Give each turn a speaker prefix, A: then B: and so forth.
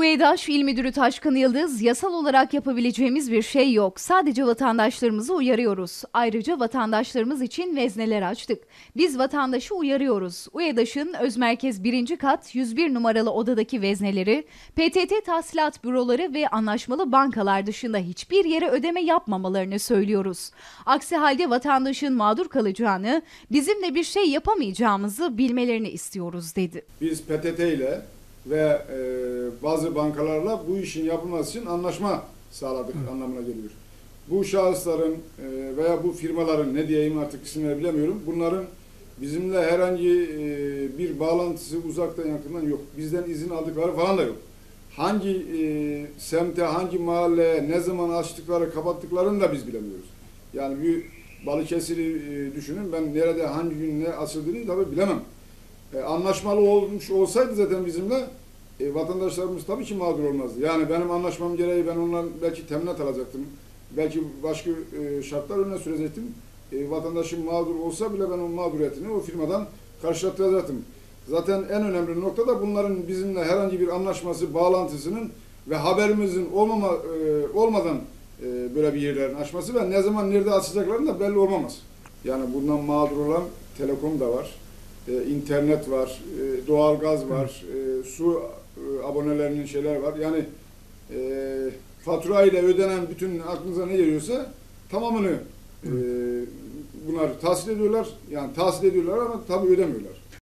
A: UEDAŞ İl Müdürü Taşkın Yıldız, yasal olarak yapabileceğimiz bir şey yok. Sadece vatandaşlarımızı uyarıyoruz. Ayrıca vatandaşlarımız için vezneler açtık. Biz vatandaşı uyarıyoruz. UEDAŞ'ın öz merkez 1. kat 101 numaralı odadaki vezneleri, PTT tahsilat büroları ve anlaşmalı bankalar dışında hiçbir yere ödeme yapmamalarını söylüyoruz. Aksi halde vatandaşın mağdur kalacağını, bizim de bir şey yapamayacağımızı bilmelerini istiyoruz dedi.
B: Biz PTT ile ve e, bazı bankalarla bu işin yapılması için anlaşma sağladık anlamına geliyor. Bu şahısların e, veya bu firmaların ne diyeyim artık isimleri bilemiyorum. Bunların bizimle herhangi e, bir bağlantısı uzaktan yakından yok. Bizden izin aldıkları falan da yok. Hangi e, semte, hangi mahalleye, ne zaman açtıkları, kapattıklarını da biz bilemiyoruz. Yani bir Balıkesir'i e, düşünün. Ben nerede, hangi gün ne açıldığını tabii bilemem. E, anlaşmalı olmuş olsaydı zaten bizimle e, vatandaşlarımız tabii ki mağdur olmazdı. Yani benim anlaşmam gereği ben ondan belki teminat alacaktım. Belki başka e, şartlar önüne sürecektim. E, vatandaşım mağdur olsa bile ben o mağduriyetini o firmadan karşılattıracaktım. Zaten en önemli nokta da bunların bizimle herhangi bir anlaşması, bağlantısının ve haberimizin olmama e, olmadan e, böyle bir yerlerin açması ve ne zaman nerede açacaklarının da belli olmaması. Yani bundan mağdur olan telekom da var e, internet var, e, doğalgaz var, e, su e, abonelerinin şeyler var. Yani e, fatura ile ödenen bütün aklınıza ne geliyorsa tamamını e, bunlar tahsil ediyorlar. Yani tahsil ediyorlar ama tabii ödemiyorlar.